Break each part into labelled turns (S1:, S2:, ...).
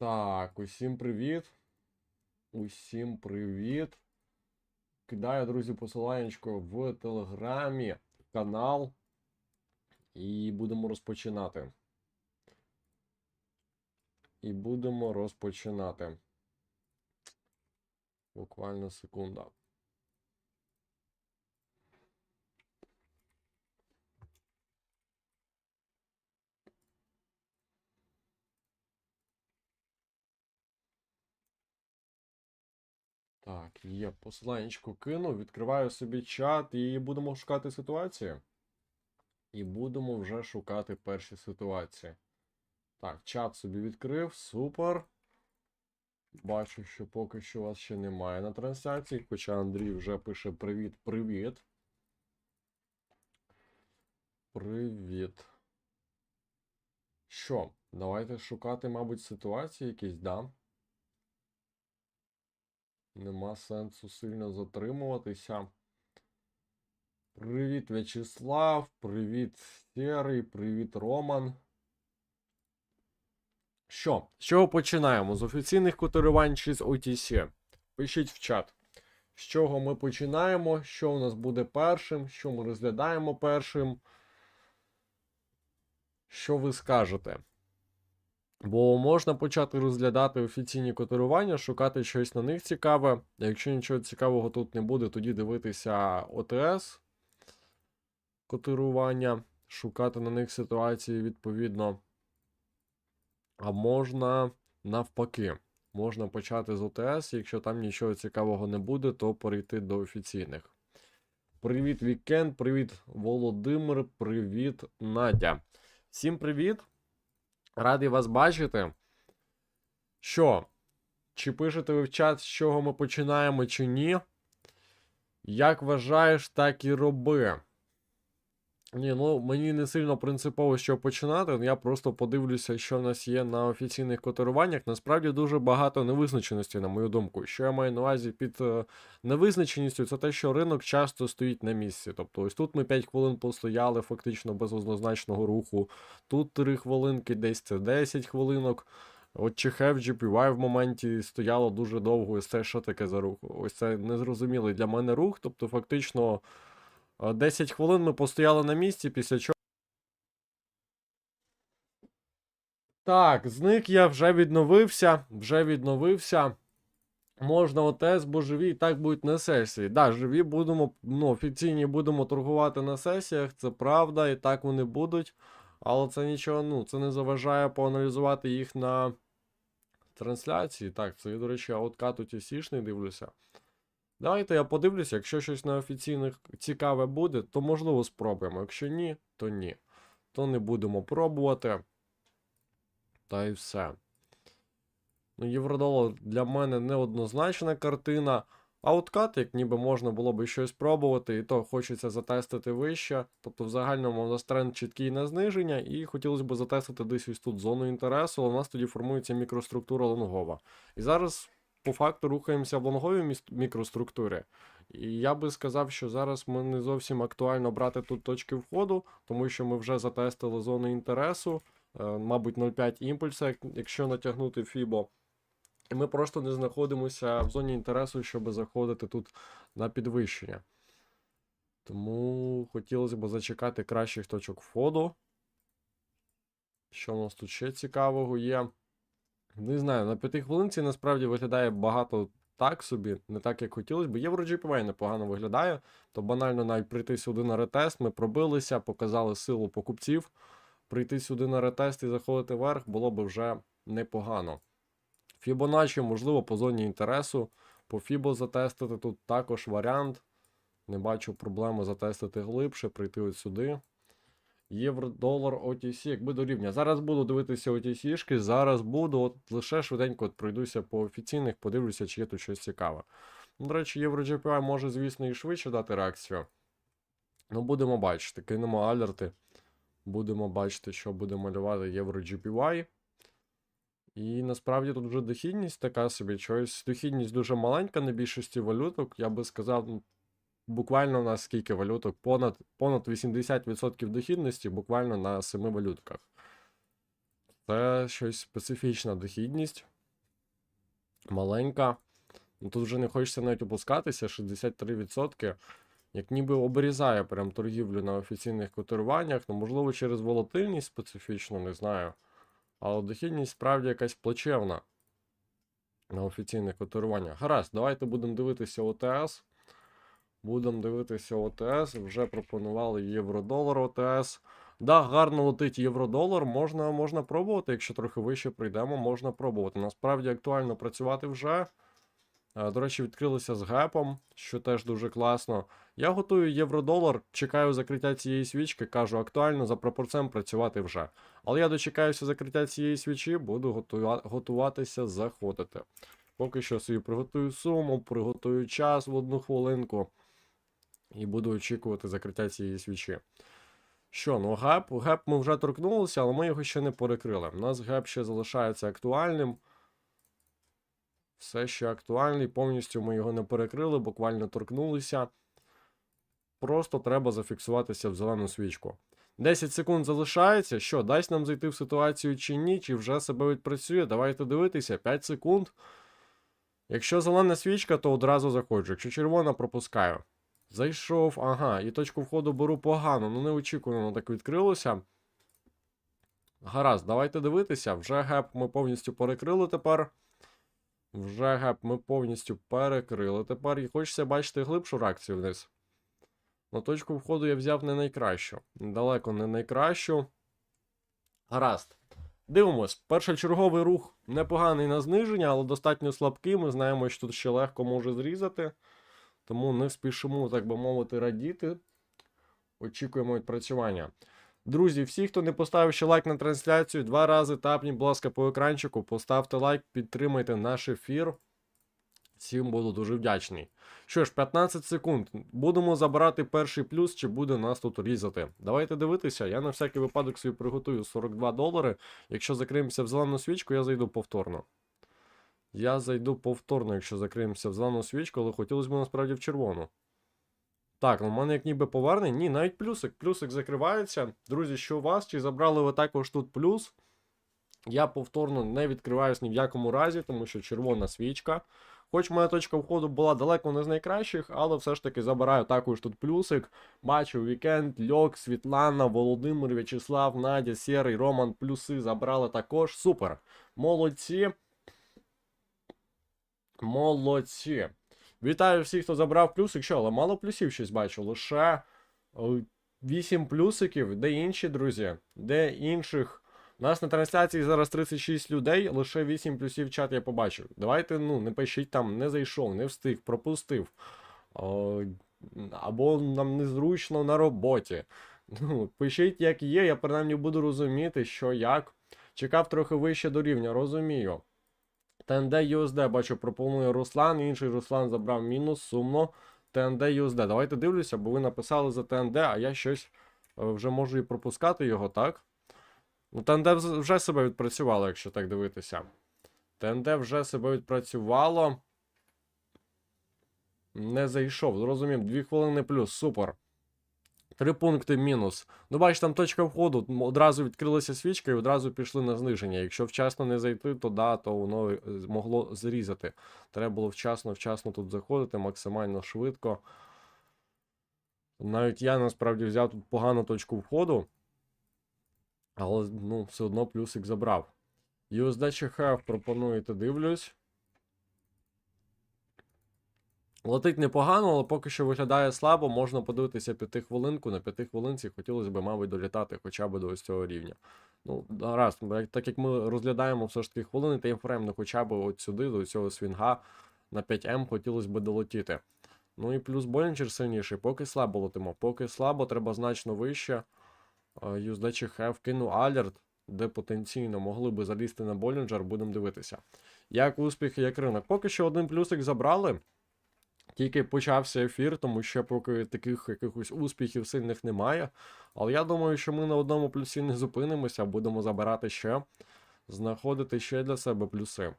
S1: Так, усім привіт. Усім привіт. Кидаю, друзі, посиланнячко в телеграмі канал. І будемо розпочинати. І будемо розпочинати. Буквально секунда. Так, є. Посиланнячко кину, відкриваю собі чат і будемо шукати ситуації. І будемо вже шукати перші ситуації. Так, чат собі відкрив, супер. Бачу, що поки що вас ще немає на трансляції, хоча Андрій вже пише привіт-привіт. Привіт. Що, давайте шукати, мабуть, ситуації якісь, да? Нема сенсу сильно затримуватися. Привіт, В'ячеслав, привіт, Серий, привіт, Роман. Що? З чого починаємо? З офіційних котирувань чи з OTC? Пишіть в чат. З чого ми починаємо? Що у нас буде першим? Що ми розглядаємо першим? Що ви скажете? Бо можна почати розглядати офіційні котирування, шукати щось на них цікаве. Якщо нічого цікавого тут не буде, тоді дивитися ОТС котирування, шукати на них ситуації відповідно. А можна навпаки. Можна почати з ОТС, якщо там нічого цікавого не буде, то перейти до офіційних. Привіт, Вікенд, привіт, Володимир, привіт, Надя. Всім привіт! Радий вас бачити. Що? Чи пишете ви в чат, з чого ми починаємо, чи ні? Як вважаєш, так і роби. Ні, ну мені не сильно принципово що починати. Я просто подивлюся, що в нас є на офіційних котируваннях. Насправді дуже багато невизначеності, на мою думку. Що я маю на увазі під е, невизначеністю, це те, що ринок часто стоїть на місці. Тобто, ось тут ми 5 хвилин постояли, фактично без однозначного руху. Тут 3 хвилинки, десь це 10 хвилинок. От ЧХ в GPY в моменті стояло дуже довго. Ось це що таке за рух? Ось це незрозумілий для мене рух. Тобто, фактично. Е, 10 хвилин ми постояли на місці, після чого. Так, зник я вже відновився. Вже відновився. Можна ОТС, бо живі і так будуть на сесії. Да, живі будемо, ну, офіційні будемо торгувати на сесіях, це правда, і так вони будуть. Але це нічого, ну, це не заважає поаналізувати їх на трансляції. Так, це, до речі, ауткат UTC-шний дивлюся. Давайте я подивлюся, якщо щось на офіційних цікаве буде, то можливо спробуємо. Якщо ні, то ні. То не будемо пробувати. Та й все. Ну, Євродолар для мене неоднозначна картина. А откат, як ніби можна було би щось пробувати, і то хочеться затестити вище. Тобто, в загальному у нас тренд чіткий на зниження, і хотілося б затестити десь ось тут зону інтересу, але у нас тоді формується мікроструктура лонгова. І зараз по факту рухаємося в лонговій міс- мікроструктурі. І я би сказав, що зараз ми не зовсім актуально брати тут точки входу, тому що ми вже затестили зону інтересу, е, мабуть, 0,5 імпульса, якщо натягнути FIBO. І ми просто не знаходимося в зоні інтересу, щоб заходити тут на підвищення. Тому хотілося б зачекати кращих точок входу. Що у нас тут ще цікавого є? Не знаю, на п'яти хвилинці насправді виглядає багато так собі, не так, як хотілося б. Євро GPY непогано виглядає, то банально навіть прийти сюди на ретест, ми пробилися, показали силу покупців. Прийти сюди на ретест і заходити вверх було б вже непогано. Фібоначчі, можливо, по зоні інтересу. По Фібо затестити тут також варіант. Не бачу проблеми затестити глибше, прийти от сюди. Євро, долар, OTC, якби до рівня. Зараз буду дивитися OTC-шки, зараз буду, от лише швиденько от пройдуся по офіційних, подивлюся, чи є тут щось цікаве. Ну, До речі, Євро GPI може, звісно, і швидше дати реакцію. Ну, будемо бачити. Кинемо алерти. Будемо бачити, що буде малювати Євро GPY. І насправді тут вже дохідність така собі. Чогось дохідність дуже маленька на більшості валюток. Я би сказав, ну, буквально у нас скільки валюток? Понад, понад 80% дохідності буквально на 7 валютках. Це щось специфічна дохідність. Маленька. Ну, тут вже не хочеться навіть опускатися, 63%. Як ніби обрізає прям торгівлю на офіційних котируваннях. Ну, можливо, через волатильність специфічно, не знаю. Але дохідність справді якась плачевна на офіційних котируваннях. Гаразд, давайте будемо дивитися ОТС. Будемо дивитися ОТС. Вже пропонували євро-долар ОТС. Да, гарно летить євро-долар, можна, можна пробувати, якщо трохи вище прийдемо, можна пробувати. Насправді актуально працювати вже. Е, До речі, відкрилися з гепом, що теж дуже класно. Я готую євро-долар, чекаю закриття цієї свічки, кажу, актуально за пропорцем працювати вже. Але я дочекаюся закриття цієї свічі, буду готува- готуватися заходити. Поки що собі приготую суму, приготую час в одну хвилинку. І буду очікувати закриття цієї свічі. Що, ну геп, геп ми вже торкнулися, але ми його ще не перекрили. У нас геп ще залишається актуальним. Все ще актуальний, повністю ми його не перекрили, буквально торкнулися. Просто треба зафіксуватися в зелену свічку. 10 секунд залишається. Що, дасть нам зайти в ситуацію чи ні, чи вже себе відпрацює? Давайте дивитися. 5 секунд. Якщо зелена свічка, то одразу заходжу. Якщо червона, пропускаю. Зайшов, ага, і точку входу беру погано, ну неочікувано так відкрилося. Гаразд, давайте дивитися. Вже геп ми повністю перекрили тепер. Вже геп ми повністю перекрили тепер. І хочеться бачити глибшу реакцію вниз. На точку входу я взяв не найкращу. Далеко не найкращу. Гаразд. Дивимось. Першочерговий рух непоганий на зниження, але достатньо слабкий. Ми знаємо, що тут ще легко може зрізати. Тому не спішимо, так би мовити, радіти. Очікуємо відпрацювання. Друзі, всі, хто не поставив ще лайк на трансляцію, два рази тапніть, будь ласка, по екранчику, поставте лайк, підтримайте наш ефір. Всім буду дуже вдячний. Що ж, 15 секунд. Будемо забирати перший плюс, чи буде нас тут різати. Давайте дивитися. Я на всякий випадок собі приготую 42 долари. Якщо закриємося в зелену свічку, я зайду повторно. Я зайду повторно, якщо закриємося в зелену свічку, але хотілося б насправді в червону. Так, ну в мене як ніби повернень. Ні, навіть плюсик. Плюсик закривається. Друзі, що у вас? Чи забрали ви також тут плюс? Я повторно не відкриваюсь ні в якому разі, тому що червона свічка. Хоч моя точка входу була далеко не з найкращих, але все ж таки забираю також тут плюсик. Бачу вікенд, Льок, Світлана, Володимир, В'ячеслав, Надя, Сєрий, Роман, плюси забрали також. Супер. Молодці. Молодці. Вітаю всіх, хто забрав плюсик. Що, але мало плюсів щось бачу. Лише 8 плюсиків. Де інші, друзі? Де інших? У нас на трансляції зараз 36 людей, лише 8 плюсів чат я побачив. Давайте, ну, не пишіть там, не зайшов, не встиг, пропустив. О, або нам незручно на роботі. Ну, пишіть, як є, я принаймні буду розуміти, що як. Чекав трохи вище до рівня, розумію. ТНД USD, бачу, пропонує Руслан, інший Руслан забрав мінус, сумно. ТНД USD. Давайте дивлюся, бо ви написали за ТНД, а я щось е, вже можу і пропускати його, так? Ну, ТНД вже себе відпрацювало, якщо так дивитися. ТНД вже себе відпрацювало. Не зайшов. Зрозумів, 2 хвилини плюс, супер. Три пункти мінус. Ну, бачиш, там точка входу. Одразу відкрилася свічка і одразу пішли на зниження. Якщо вчасно не зайти, то да, то воно е, могло зрізати. Треба було вчасно, вчасно тут заходити, максимально швидко. Навіть я насправді взяв тут погану точку входу. Але ну, все одно плюсик забрав. USD ЧХФ пропонуєте, дивлюсь. Летить непогано, але поки що виглядає слабо. Можна подивитися п'ятихвилинку. На п'ятихвилинці хотілося б, мабуть, долітати хоча б до ось цього рівня. Ну, як- так як ми розглядаємо все ж таки хвилини таймфрейм, ну хоча б от сюди, до цього свінга на 5М хотілося б долетіти. Ну і плюс Болінджер сильніший, поки слабо летимо. Поки слабо, треба значно вище. USD ЧХФ кинув алерт, де потенційно могли би залізти на Болінджер, будемо дивитися. Як успіхи, як ринок. Поки що один плюсик забрали. Тільки почався ефір, тому що поки таких якихось успіхів сильних немає. Але я думаю, що ми на одному плюсі не зупинимося, будемо забирати ще, знаходити ще для себе плюси.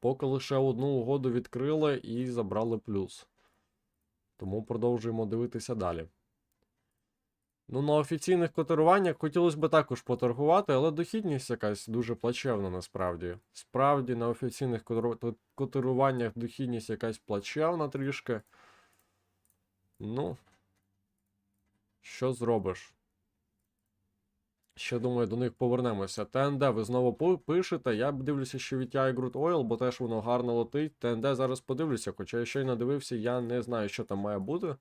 S1: Поки лише одну угоду відкрили і забрали плюс. Тому продовжуємо дивитися далі. Ну, на офіційних котируваннях хотілося б також поторгувати, але дохідність якась дуже плачевна насправді. Справді, на офіційних котируваннях дохідність якась плачевна трішки. Ну. Що зробиш? Ще думаю, до них повернемося. ТНД, ви знову пишете. Я дивлюся, що VTI Groot Oil, бо теж воно гарно летить. ТНД зараз подивлюся, хоча я ще й не дивився, я не знаю, що там має бути.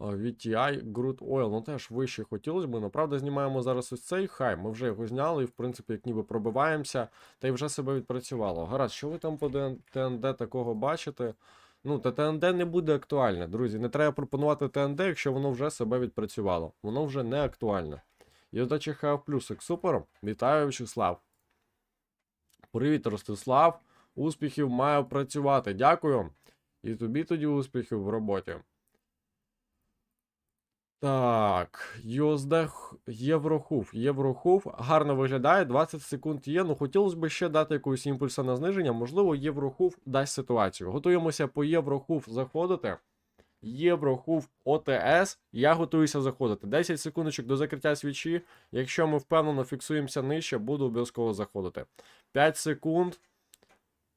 S1: VTI Groot Oil, ну теж вище хотілося б. Ну, правда, знімаємо зараз ось цей хай. Ми вже його зняли і, в принципі, як ніби пробиваємося, та й вже себе відпрацювало. Гаразд, що ви там по ТНД такого бачите? Ну, та ТНД не буде актуальне, друзі. Не треба пропонувати ТНД, якщо воно вже себе відпрацювало. Воно вже не актуальне. І до ЧХФ плюсик. Супер. Вітаю, Вячеслав. Привіт, Ростислав. Успіхів маю працювати. Дякую. І тобі тоді успіхів в роботі. Так, USD х- Єврохув. Єврохув гарно виглядає, 20 секунд є. Ну хотілося б ще дати якусь імпульса на зниження. Можливо, Єврохув дасть ситуацію. Готуємося по Єврохув заходити. Єврохув ОТС. Я готуюся заходити. 10 секундочок до закриття свічі. Якщо ми впевнено фіксуємося нижче, буду обов'язково заходити. 5 секунд.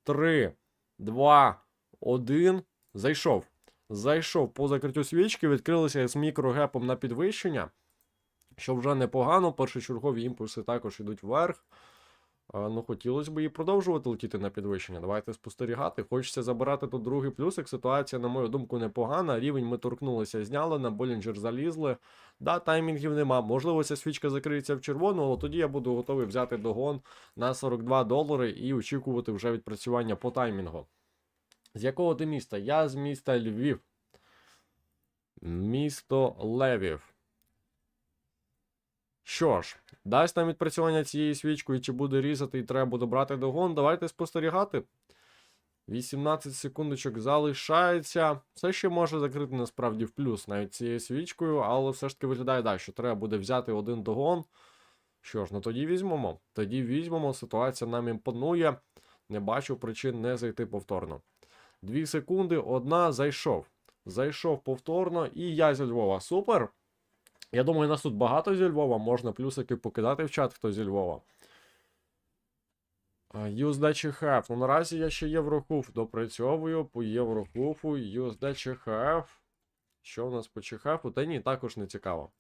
S1: 3, 2, 1. Зайшов. Зайшов по закриттю свічки, відкрилися з мікрогепом на підвищення. Що вже непогано, першочергові імпульси також йдуть вверх. Ну, хотілося б і продовжувати летіти на підвищення. Давайте спостерігати. Хочеться забирати тут другий плюсик. Ситуація, на мою думку, непогана. Рівень ми торкнулися, зняли, на Болінджер залізли. Да, таймінгів нема. Можливо, ця свічка закриється в червону, але тоді я буду готовий взяти догон на 42 долари і очікувати вже відпрацювання по таймінгу. З якого ти міста? Я з міста Львів. Місто Левів. Що ж, дасть нам відпрацювання цією свічкою, чи буде різати і треба буде брати догон. Давайте спостерігати. 18 секундочок залишається. Все ще може закрити насправді в плюс навіть цією свічкою, але все ж таки виглядає, да, що треба буде взяти один догон. Що ж, ну тоді візьмемо. Тоді візьмемо. Ситуація нам імпонує. Не бачу причин не зайти повторно. Дві секунди, одна, зайшов. Зайшов повторно, і я зі Львова. Супер. Я думаю, нас тут багато зі Львова. Можна плюсики покидати в чат, хто зі Львова. USD ЧХФ. Ну наразі я ще Єврохуф допрацьовую по Єврохуфу. USD ЧХФ. Що у нас по ЧХФу? Та ні, також не цікаво.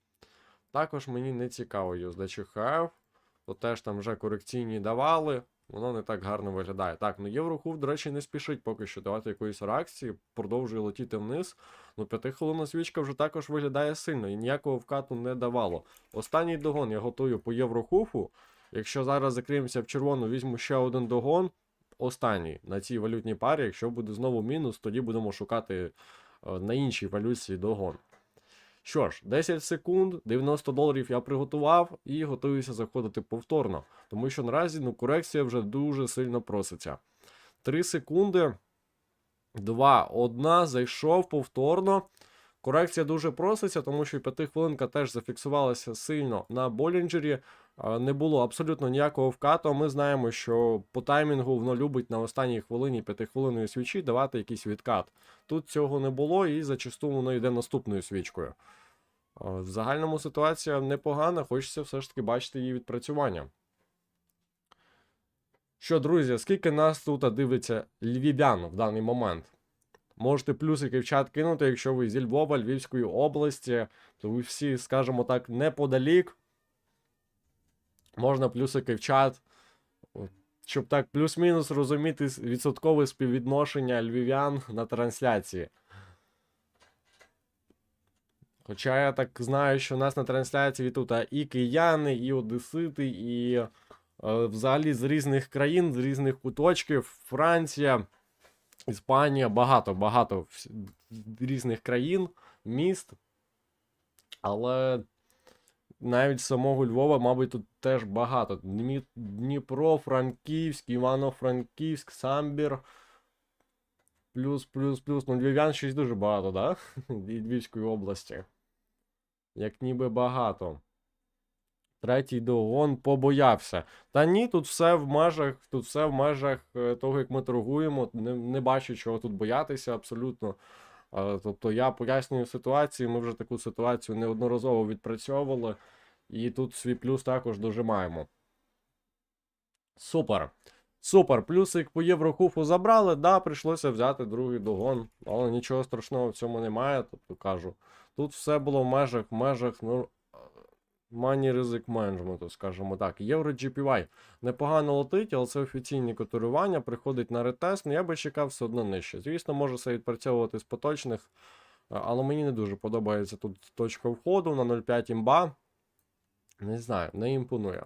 S1: Також мені не цікаво USD ЧХФ. То теж там вже корекційні давали. Воно не так гарно виглядає. Так, ну Єврохув, до речі, не спішить поки що давати якоїсь реакції, продовжує летіти вниз. Ну, п'ятихвилинна свічка вже також виглядає сильно і ніякого вкату не давало. Останній догон я готую по Єврохуфу. Якщо зараз закриємося в червону, візьму ще один догон. Останній на цій валютній парі. Якщо буде знову мінус, тоді будемо шукати е, на іншій валюті догон. Що ж, 10 секунд, 90 доларів я приготував і готуюся заходити повторно. Тому що наразі ну, корекція вже дуже сильно проситься. 3 секунди. 2, 1, зайшов повторно. Корекція дуже проситься, тому що п'ятихвилинка теж зафіксувалася сильно на Болінджері. Не було абсолютно ніякого вкату. Ми знаємо, що по таймінгу воно любить на останній хвилині п'ятихвилинної свічі давати якийсь відкат. Тут цього не було, і зачасту воно йде наступною свічкою. В загальному ситуація непогана, хочеться все ж таки бачити її відпрацювання. Що, друзі, скільки нас тут дивиться львів'ян в даний момент? Можете плюсики в чат кинути, якщо ви зі Львова, Львівської області, то ви всі, скажімо так, неподалік. Можна плюсики в чат, щоб так плюс-мінус розуміти відсоткове співвідношення львів'ян на трансляції. Хоча я так знаю, що у нас на трансляції тут і кияни, і одесити, і е, взагалі з різних країн, з різних куточків, Франція, Іспанія, багато, багато різних країн, міст. Але навіть самого Львова, мабуть, тут теж багато. Дніпро, Франківськ, Івано-Франківськ, Самбір. Плюс, плюс, плюс. Ну, львів'ян щось дуже багато, да? Від Львівської області. Як ніби багато. Третій догон побоявся. Та ні, тут все в межах, тут все в межах е, того, як ми торгуємо. Не, не бачу чого тут боятися абсолютно. Тобто я пояснюю ситуацію, ми вже таку ситуацію неодноразово відпрацьовували, і тут свій плюс також дожимаємо. Супер. Супер. Плюсик по Єврокуфу забрали. Да, прийшлося взяти другий догон, але нічого страшного в цьому немає. Тобто кажу, тут все було в межах, в межах, ну. Money Risic Management, скажімо так. Євро GPY непогано летить, але це офіційні котирування, приходить на ретест, ну я би чекав все одно нижче. Звісно, може це відпрацьовувати з поточних, але мені не дуже подобається тут точка входу на 0,5 імба. Не знаю, не імпонує.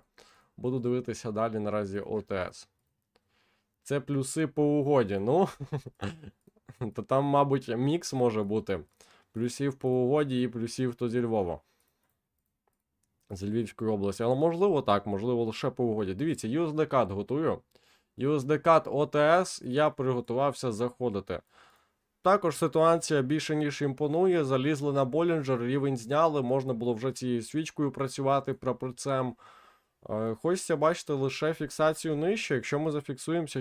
S1: Буду дивитися далі наразі ОТС. Це плюси по угоді. Ну, то там, мабуть, мікс може бути. Плюсів по угоді і плюсів то зі Львова. З Львівської області. Але можливо так, можливо, лише по угоді. Дивіться, USD-CAD готую. USD-CAD OTS я приготувався заходити. Також ситуація більше ніж імпонує. Залізли на Болінджер, рівень зняли, можна було вже цією свічкою працювати прапорцем. Е, Хочеться бачити лише фіксацію нижче. Якщо ми зафіксуємося